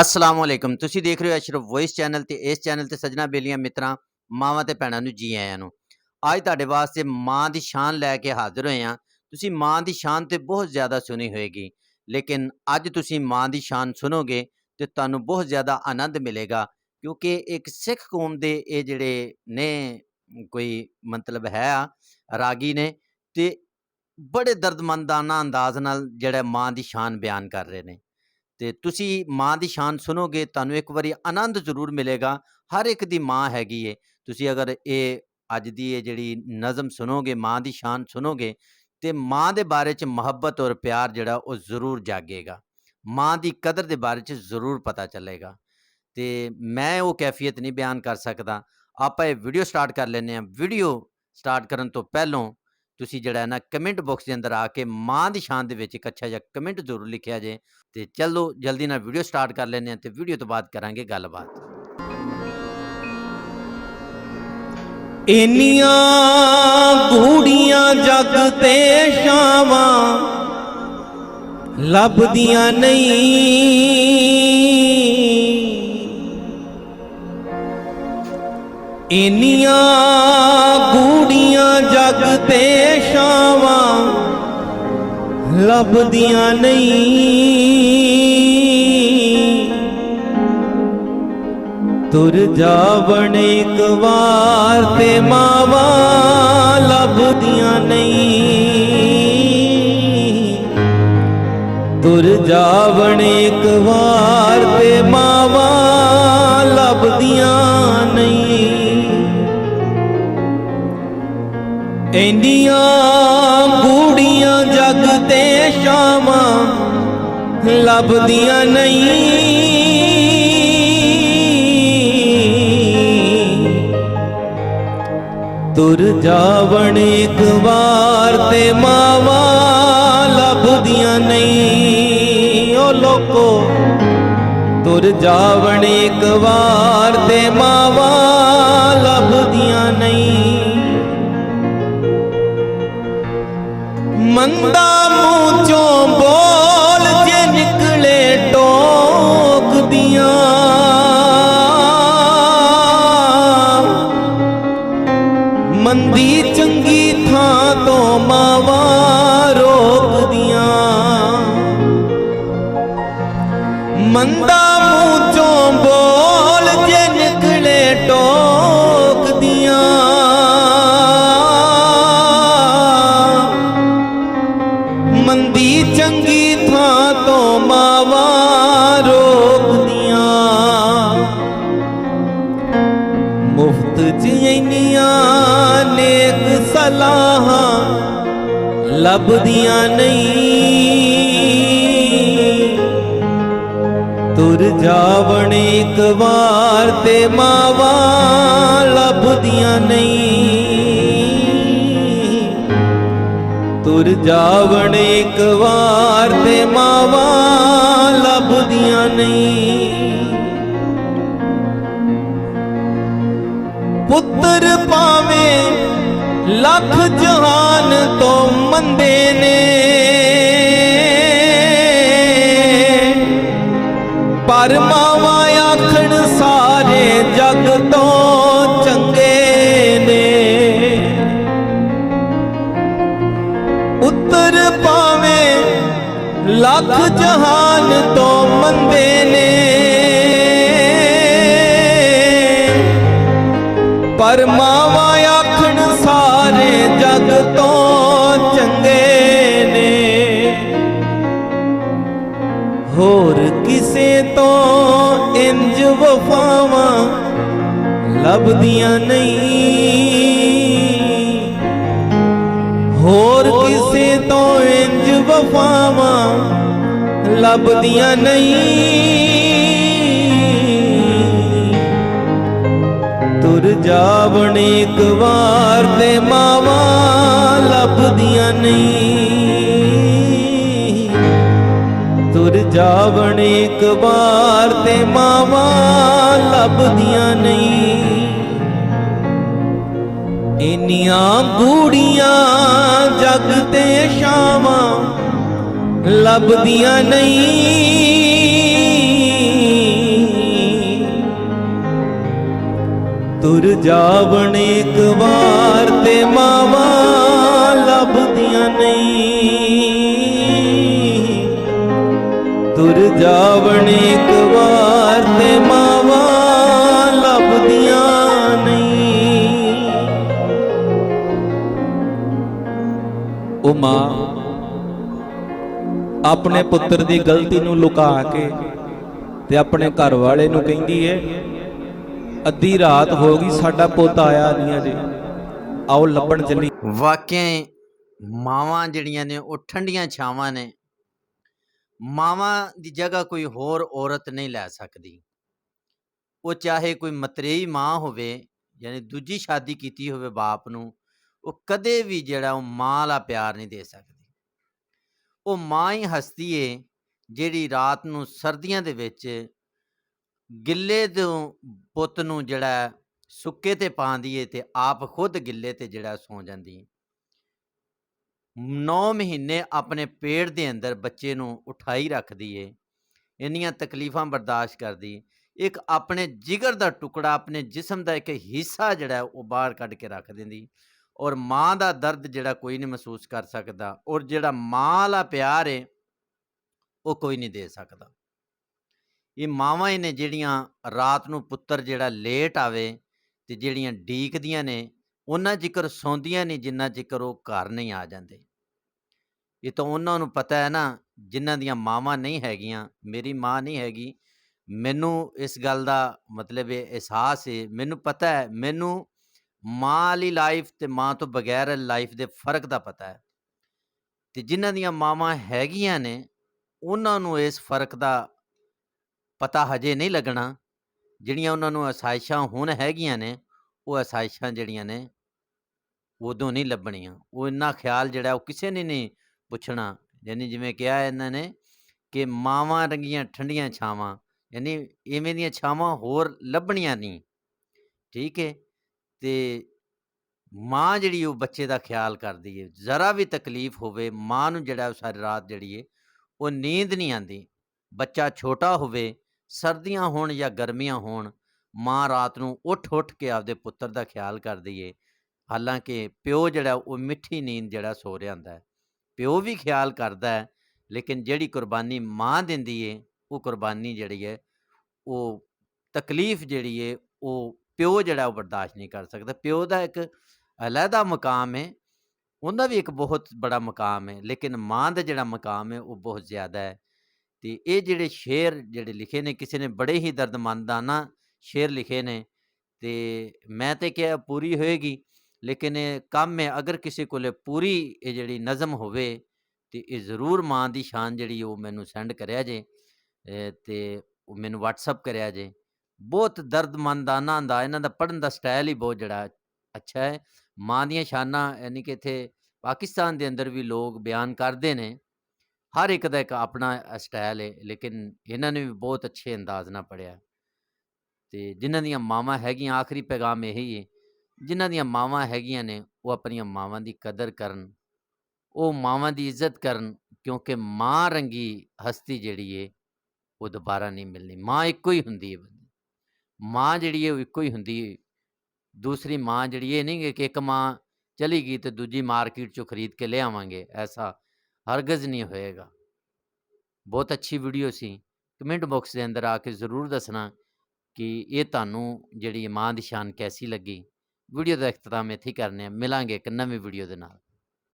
ਅਸਲਾਮ ਅਲੈਕਮ। ਤੁਸੀਂ ਦੇਖ ਰਹੇ ਹੋ ਅਸ਼ਰਫ ਵੌਇਸ ਚੈਨਲ ਤੇ ਇਸ ਚੈਨਲ ਤੇ ਸਜਣਾ ਬੇਲੀਆਂ ਮਿੱਤਰਾਂ, ਮਾਵਾਂ ਤੇ ਭੈਣਾਂ ਨੂੰ ਜੀ ਆਇਆਂ ਨੂੰ। ਅੱਜ ਤੁਹਾਡੇ ਵਾਸਤੇ ਮਾਂ ਦੀ ਸ਼ਾਨ ਲੈ ਕੇ ਹਾਜ਼ਰ ਹੋਏ ਹਾਂ। ਤੁਸੀਂ ਮਾਂ ਦੀ ਸ਼ਾਨ ਤੇ ਬਹੁਤ ਜ਼ਿਆਦਾ ਸੁਣੀ ਹੋਏਗੀ। ਲੇਕਿਨ ਅੱਜ ਤੁਸੀਂ ਮਾਂ ਦੀ ਸ਼ਾਨ ਸੁਣੋਗੇ ਤੇ ਤੁਹਾਨੂੰ ਬਹੁਤ ਜ਼ਿਆਦਾ ਆਨੰਦ ਮਿਲੇਗਾ, ਕਿਉਂਕਿ ਇੱਕ ਸਿੱਖ ਕੌਮ ਦੇ ਇਹ ਜਿਹੜੇ ਨੇ, ਕੋਈ ਮਤਲਬ ਹੈ ਰਾਗੀ ਨੇ ਤੇ ਬੜੇ ਦਰਦਮੰਦਾਨਾ ਅੰਦਾਜ਼ ਨਾਲ ਜਿਹੜਾ ਮਾਂ ਦੀ ਸ਼ਾਨ ਬਿਆਨ ਕਰ ਰਹੇ ਨੇ। ਤੇ ਤੁਸੀਂ ਮਾਂ ਦੀ ਸ਼ਾਨ ਸੁਣੋਗੇ, ਤੁਹਾਨੂੰ ਇੱਕ ਵਾਰੀ ਆਨੰਦ ਜ਼ਰੂਰ ਮਿਲੇਗਾ। ਹਰ ਇੱਕ ਦੀ ਮਾਂ ਹੈਗੀ ਏ। ਤੁਸੀਂ ਅਗਰ ਇਹ ਅੱਜ ਦੀ ਇਹ ਜਿਹੜੀ ਨਜ਼ਮ ਸੁਣੋਗੇ, ਮਾਂ ਦੀ ਸ਼ਾਨ ਸੁਣੋਗੇ, ਤੇ ਮਾਂ ਦੇ ਬਾਰੇ ਚ ਮੁਹੱਬਤ ਔਰ ਪਿਆਰ ਜਿਹੜਾ ਉਹ ਜ਼ਰੂਰ ਜਾਗੇਗਾ। ਮਾਂ ਦੀ ਕਦਰ ਦੇ ਬਾਰੇ ਚ ਜ਼ਰੂਰ ਪਤਾ ਚੱਲੇਗਾ। ਤੇ ਮੈਂ ਉਹ ਕੈਫੀਅਤ ਨਹੀਂ ਬਿਆਨ ਕਰ ਸਕਦਾ। ਆਪਾਂ ਇਹ ਵੀਡੀਓ ਸਟਾਰਟ ਕਰ ਲੈਂਦੇ ਹਾਂ। ਵੀਡੀਓ ਸਟਾਰਟ ਕਰਨ ਤੋਂ ਪਹਿਲਾਂ ਤੁਸੀਂ ਜਿਹੜਾ ਨਾ ਕਮੈਂਟ ਬਾਕਸ ਦੇ ਅੰਦਰ ਆ ਕੇ ਮਾਂ ਦੀ ਸ਼ਾਨ ਦੇ ਵਿੱਚ ਇੱਕ ਅੱਛਾ ਜਿਹਾ ਕਮੈਂਟ ਜ਼ਰੂਰ ਲਿਖਿਆ ਜੇ ਤੇ ਚਲੋ ਜਲਦੀ ਨਾਲ ਵੀਡੀਓ ਸਟਾਰਟ ਕਰ ਲੈਂਦੇ ਹਾਂ ਤੇ ਵੀਡੀਓ ਤੋਂ ਬਾਅਦ ਕਰਾਂਗੇ ਗੱਲਬਾਤ। ਇੰਨੀਆਂ ਗੂੜੀਆਂ ਜਗ ਤੇ ਸ਼ਾਵਾਂ ਲੱਭਦੀਆਂ ਨਹੀਂ। ਇੰਨੀਆਂ ਗੂੜੀਆਂ ਜਗ ਤੇ ਸ਼ਾਵਾਂ ਲੱਭਦੀਆਂ ਨਹੀਂ। ਤੁਰ ਜਾਵਣ ਇੱਕ ਵਾਰ ਤੇ ਮਾਵਾਂ ਲੱਭਦੀਆਂ ਨਹੀਂ। ਤੁਰ ਜਾਵਣ ਇੱਕ ਵਾਰ ਤੇ ਮਾਵਾਂ ਲੱਭਦੀਆਂ ਇੰਨੀਆਂ ਗੂੜੀਆਂ ਜਗ ਤੇ ਸ਼ਾਮਾਂ ਲੱਭਦੀਆਂ ਨਹੀਂ। ਤੁਰ ਜਾਵਣ ਇੱਕ ਵਾਰ ਤੇ ਮਾਵਾ ਲੱਭਦੀਆਂ ਨਹੀਂ। ਓ ਲੋਕੋ, ਤੁਰ ਜਾਵਣ ਇੱਕ ਵਾਰ ਤੇ ਮਾਵਾ ਲੱਭਦੀਆਂ ਨਹੀਂ। ਮੰਦਾ ਮੂੰਹ ਚੋਂ ਬੋਲ ਜੇ ਨਿਕਲੇ ਟੋਕਦੀਆਂ ਮੰਦੀ ਚੰਗੀ ਥਾਂ ਤੋਂ ਮਾਵਾ ਲੱਭਦੀਆਂ ਨਹੀਂ। ਤੁਰ ਜਾਵਣ ਇੱਕ ਵਾਰ ਤੇ ਮਾਵਾ ਲੱਭਦੀਆਂ ਨਹੀਂ। ਤੁਰ ਜਾਵਣ ਇੱਕ ਵਾਰ ਤੇ ਮਾਵਾ ਲੱਭਦੀਆਂ ਨਹੀਂ। ਪੁੱਤਰ ਪਾਵੇਂ ਲੱਖ ਤੋਂ ਨੇ। ਪਰ ਮਾਵਾ ਆਖਣ, ਸਾਰੇ ਜਗ ਤੋਂ ਚੰਗੇ ਨੇ। ਉੱਤਰ ਪਾਵੇਂ ਲੱਖ ਜਹਾਨ ਤੋਂ ਮੰਦੇ ਨੇ। ਪਰ ਮਾਵਾ ਲੱਭਦੀਆਂ ਨਹੀਂ। ਹੋਰ ਕਿਸੇ ਤੋਂ ਇੰਜ ਵਫਾਵਾਂ ਲੱਭਦੀਆਂ ਨਹੀਂ। ਤੁਰ ਜਾਵਣ ਇੱਕ ਵਾਰ ਤੇ ਮਾਵਾ ਲੱਭਦੀਆਂ ਨਹੀਂ। ਜਾਵਣ ਇੱਕ ਤੇ ਮਾਵਾ ਲੱਭਦੀਆਂ ਨਹੀਂ। ਇਨੀਆਂ ਬੂੜੀਆਂ ਜਗ ਤੇ ਸ਼ਾਵਾਂ ਲੱਭਦੀਆਂ ਨਹੀਂ। ਤੁਰ ਜਾਵਣ ਇੱਕ ਤੇ ਮਾਵਾ ਉਹ ਮਾਂ ਆਪਣੇ ਪੁੱਤਰ ਦੀ ਗਲਤੀ ਨੂੰ ਲੁਕਾ ਕੇ ਤੇ ਆਪਣੇ ਘਰ ਵਾਲੇ ਨੂੰ ਕਹਿੰਦੀ ਏ, ਅੱਧੀ ਰਾਤ ਹੋ ਗਈ, ਸਾਡਾ ਪੁੱਤ ਆਇਆ ਨਹੀਂ ਅਜੇ। ਆਓ ਲੱਭਣ ਚੱਲੀ ਵਾਕਿਆ ਮਾਵਾਂ ਜਿਹੜੀਆਂ ਨੇ, ਉਹ ਠੰਡੀਆਂ ਛਾਵਾਂ ਨੇ। ਮਾਵਾਂ ਦੀ ਜਗ੍ਹਾ ਕੋਈ ਹੋਰ ਔਰਤ ਨਹੀਂ ਲੈ ਸਕਦੀ। ਉਹ ਚਾਹੇ ਕੋਈ ਮਤਰੇਈ ਮਾਂ ਹੋਵੇ, ਯਾਨੀ ਦੂਜੀ ਸ਼ਾਦੀ ਕੀਤੀ ਹੋਵੇ ਬਾਪ ਨੂੰ ਉਹ ਕਦੇ ਵੀ ਜਿਹੜਾ ਉਹ ਮਾਂ ਵਾਲਾ ਪਿਆਰ ਨਹੀਂ ਦੇ ਸਕਦੀ। ਉਹ ਮਾਂ ਹੀ ਹਸਤੀ ਏ, ਜਿਹੜੀ ਰਾਤ ਨੂੰ ਸਰਦੀਆਂ ਦੇ ਵਿੱਚ ਗਿੱਲੇ ਤੋਂ ਪੁੱਤ ਨੂੰ ਜਿਹੜਾ ਸੁੱਕੇ ਤੇ ਪਾਉਂਦੀ ਏ ਤੇ ਆਪ ਖੁਦ ਗਿੱਲੇ ਤੇ ਜਿਹੜਾ ਸੌ ਜਾਂਦੀ ਏ। 9 ਮਹੀਨੇ ਆਪਣੇ ਪੇਟ ਦੇ ਅੰਦਰ ਬੱਚੇ ਨੂੰ ਉਠਾਈ ਰੱਖਦੀ ਏ, ਇੰਨੀਆਂ ਤਕਲੀਫਾਂ ਬਰਦਾਸ਼ਤ ਕਰਦੀ ਇੱਕ ਆਪਣੇ ਜਿਗਰ ਦਾ ਟੁਕੜਾ, ਆਪਣੇ ਜਿਸਮ ਦਾ ਇੱਕ ਹਿੱਸਾ ਜਿਹੜਾ ਉਹ ਬਾਹਰ ਕੱਢ ਕੇ ਰੱਖ ਦਿੰਦੀ ਔਰ ਮਾਂ ਦਾ ਦਰਦ ਜਿਹੜਾ ਕੋਈ ਨਹੀਂ ਮਹਿਸੂਸ ਕਰ ਸਕਦਾ, ਔਰ ਜਿਹੜਾ ਮਾਂ ਵਾਲਾ ਪਿਆਰ ਏ, ਉਹ ਕੋਈ ਨਹੀਂ ਦੇ ਸਕਦਾ। ਇਹ ਮਾਵਾਂ ਹੀ ਨੇ ਜਿਹੜੀਆਂ ਰਾਤ ਨੂੰ ਪੁੱਤਰ ਜਿਹੜਾ ਲੇਟ ਆਵੇ ਤੇ ਜਿਹੜੀਆਂ ਡੀਕਦੀਆਂ ਨੇ, ਉਹਨਾਂ ਜ਼ਿਕਰ ਸੌਂਦੀਆਂ ਨਹੀਂ, ਜਿੰਨਾ ਜ਼ਿਕਰ ਉਹ ਘਰ ਨਹੀਂ ਆ ਜਾਂਦੇ। ਇਹ ਤਾਂ ਉਹਨਾਂ ਨੂੰ ਪਤਾ ਹੈ ਨਾ, ਜਿਨ੍ਹਾਂ ਦੀਆਂ ਮਾਵਾਂ ਨਹੀਂ ਹੈਗੀਆਂ, ਮੇਰੀ ਮਾਂ ਨਹੀਂ ਹੈਗੀ, ਮੈਨੂੰ ਇਸ ਗੱਲ ਦਾ ਮਤਲਬ ਇਹ ਅਹਿਸਾਸ ਹੈ ਮੈਨੂੰ ਪਤਾ ਹੈ, ਮੈਨੂੰ ਮਾਂ ਵਾਲੀ ਲਾਈਫ ਤੇ ਮਾਂ ਤੋਂ ਬਗੈਰ ਲਾਈਫ ਦੇ ਫ਼ਰਕ ਦਾ ਪਤਾ ਹੈ। ਤੇ ਜਿਨ੍ਹਾਂ ਦੀਆਂ ਮਾਵਾਂ ਹੈਗੀਆਂ ਨੇ, ਉਹਨਾਂ ਨੂੰ ਇਸ ਫ਼ਰਕ ਦਾ ਪਤਾ ਹਜੇ ਨਹੀਂ ਲੱਗਣਾ। ਜਿਹੜੀਆਂ ਉਹਨਾਂ ਨੂੰ ਅਸਾਇਸ਼ਾਂ ਹੁਣ ਹੈਗੀਆਂ ਨੇ, ਉਹ ਅਸਾਇਸ਼ਾਂ ਜਿਹੜੀਆਂ ਨੇ, ਉਦੋਂ ਨਹੀਂ ਲੱਭਣੀਆਂ। ਉਹ ਇੰਨਾ ਖਿਆਲ ਜਿਹੜਾ, ਉਹ ਕਿਸੇ ਨੇ ਨਹੀਂ ਪੁੱਛਣਾ। ਯਾਨੀ ਜਿਵੇਂ ਕਿਹਾ ਇਹਨਾਂ ਨੇ ਕਿ ਮਾਵਾਂ ਰੰਗੀਆਂ ਠੰਡੀਆਂ ਛਾਵਾਂ, ਯਾਨੀ ਇਵੇਂ ਦੀਆਂ ਛਾਵਾਂ ਹੋਰ ਲੱਭਣੀਆਂ ਨਹੀਂ। ਠੀਕ ਹੈ ਤੇ ਮਾਂ ਜਿਹੜੀ ਉਹ ਬੱਚੇ ਦਾ ਖਿਆਲ ਕਰਦੀ ਹੈ ਜ਼ਰਾ ਵੀ ਤਕਲੀਫ ਹੋਵੇ, ਮਾਂ ਨੂੰ ਜਿਹੜਾ ਉਹ ਸਾਰੀ ਰਾਤ ਜਿਹੜੀ ਹੈ ਉਹ ਨੀਂਦ ਨਹੀਂ ਆਉਂਦੀ ਬੱਚਾ ਛੋਟਾ ਹੋਵੇ, ਸਰਦੀਆਂ ਹੋਣ ਜਾਂ ਗਰਮੀਆਂ ਹੋਣ, ਮਾਂ ਰਾਤ ਨੂੰ ਉੱਠ ਉੱਠ ਕੇ ਆਪਦੇ ਪੁੱਤਰ ਦਾ ਖਿਆਲ ਕਰਦੀ ਏ। ਹਾਲਾਂਕਿ ਪਿਓ ਜਿਹੜਾ ਉਹ ਮਿੱਠੀ ਨੀਂਦ ਜਿਹੜਾ ਸੋ ਰਿਹਾ ਹੁੰਦਾ ਹੈ। ਪਿਓ ਵੀ ਖਿਆਲ ਕਰਦਾ ਹੈ, ਲੇਕਿਨ ਜਿਹੜੀ ਕੁਰਬਾਨੀ ਮਾਂ ਦਿੰਦੀ ਏ, ਉਹ ਕੁਰਬਾਨੀ ਜਿਹੜੀ ਹੈ, ਉਹ ਤਕਲੀਫ ਜਿਹੜੀ ਏ, ਉਹ ਪਿਓ ਜਿਹੜਾ ਉਹ ਬਰਦਾਸ਼ਤ ਨਹੀਂ ਕਰ ਸਕਦਾ। ਪਿਓ ਦਾ ਇੱਕ ਅਲੱਗਾ ਮਕਾਮ ਹੈ ਉਹਦਾ ਵੀ ਇੱਕ ਬਹੁਤ ਬੜਾ ਮਕਾਮ ਹੈ ਲੇਕਿਨ ਮਾਂ ਦਾ ਜਿਹੜਾ ਮਕਾਮ ਹੈ ਉਹ ਬਹੁਤ ਜ਼ਿਆਦਾ ਹੈ ਤੇ ਇਹ ਜਿਹੜੇ ਸ਼ੇਰ ਜਿਹੜੇ ਲਿਖੇ ਨੇ, ਕਿਸੇ ਨੇ ਬੜੇ ਹੀ ਦਰਦਮੰਦਾਨਾ ਸ਼ੇਰ ਲਿਖੇ ਨੇ, ਤੇ ਮੈਂ ਤੇ ਕਿਹਾ ਪੂਰੀ ਹੋਏਗੀ, ਲੇਕਿਨ ਇਹ ਕੰਮ ਹੈ ਅਗਰ ਕਿਸੇ ਕੋਲੇ ਪੂਰੀ ਇਹ ਜਿਹੜੀ ਨਜ਼ਮ ਹੋਵੇ, ਤੇ ਇਹ ਜ਼ਰੂਰ ਮਾਂ ਦੀ ਸ਼ਾਨ ਜਿਹੜੀ ਉਹ ਮੈਨੂੰ ਸੈਂਡ ਕਰਿਆ ਜੇ ਅਹ ਤੇ ਉਹ ਮੈਨੂੰ WhatsApp ਕਰਿਆ ਜੇ। ਬਹੁਤ ਦਰਦਮੰਦਾਨਾ ਹੁੰਦਾ। ਇਹਨਾਂ ਦਾ ਪੜਨ ਦਾ ਸਟਾਈਲ ਹੀ ਬਹੁਤ ਜਿਹੜਾ ਅੱਛਾ ਹੈ। ਮਾਂ ਦੀਆਂ ਸ਼ਾਨਾਂ ਯਾਨੀ ਕਿ ਇੱਥੇ ਪਾਕਿਸਤਾਨ ਦੇ ਅੰਦਰ ਵੀ ਲੋਕ ਬਿਆਨ ਕਰਦੇ ਨੇ। ਹਰ ਇੱਕ ਦਾ ਇੱਕ ਆਪਣਾ ਸਟਾਈਲ ਹੈ ਲੇਕਿਨ ਇਹਨਾਂ ਨੇ ਵੀ ਬਹੁਤ ਅੱਛੇ ਅੰਦਾਜ਼ ਨਾਲ ਪੜਿਆ ਤੇ ਜਿਨ੍ਹਾਂ ਦੀਆਂ ਮਾਵਾਂ ਹੈਗੀਆਂ, ਆਖਰੀ ਪੈਗਾਮ ਇਹੀ ਹੈ ਜਿਨ੍ਹਾਂ ਦੀਆਂ ਮਾਵਾਂ ਹੈਗੀਆਂ ਨੇ, ਉਹ ਆਪਣੀਆਂ ਮਾਵਾਂ ਦੀ ਕਦਰ ਕਰਨ, ਉਹ ਮਾਵਾਂ ਦੀ ਇੱਜ਼ਤ ਕਰਨ, ਕਿਉਂਕਿ ਮਾਂ ਰੰਗੀ ਹਸਤੀ ਜਿਹੜੀ ਏ, ਉਹ ਦੁਬਾਰਾ ਨਹੀਂ ਮਿਲਣੀ। ਮਾਂ ਇੱਕੋ ਹੀ ਹੁੰਦੀ ਹੈ ਮਾਂ ਜਿਹੜੀ ਹੈ ਉਹ ਇੱਕੋ ਹੀ ਹੁੰਦੀ ਹੈ ਦੂਸਰੀ ਮਾਂ ਜਿਹੜੀ ਇਹ ਨਹੀਂ ਕਿ ਇੱਕ ਮਾਂ ਚਲੀ ਗਈ ਤੇ ਦੂਜੀ ਮਾਰਕੀਟ ਚੋਂ ਖਰੀਦ ਕੇ ਲੈ ਆਵਾਂਗੇ ਐਸਾ ਹਰਗਜ਼ ਨਹੀਂ ਹੋਏਗਾ। ਬਹੁਤ ਅੱਛੀ ਵੀਡੀਓ ਸੀ। ਕਮੈਂਟ ਬਾਕਸ ਦੇ ਅੰਦਰ ਆ ਕੇ ਜ਼ਰੂਰ ਦੱਸਣਾ ਕਿ ਇਹ ਤੁਹਾਨੂੰ ਜਿਹੜੀ ਮਾਂ ਦੀ ਸ਼ਾਨ ਕੈਸੀ ਲੱਗੀ। ਵੀਡੀਓ ਦਾ ਇਖਤਤਾਮ ਇੱਥੇ ਕਰਨੇ ਆ। ਮਿਲਾਂਗੇ ਇੱਕ ਨਵੀਂ ਵੀਡੀਓ ਦੇ ਨਾਲ।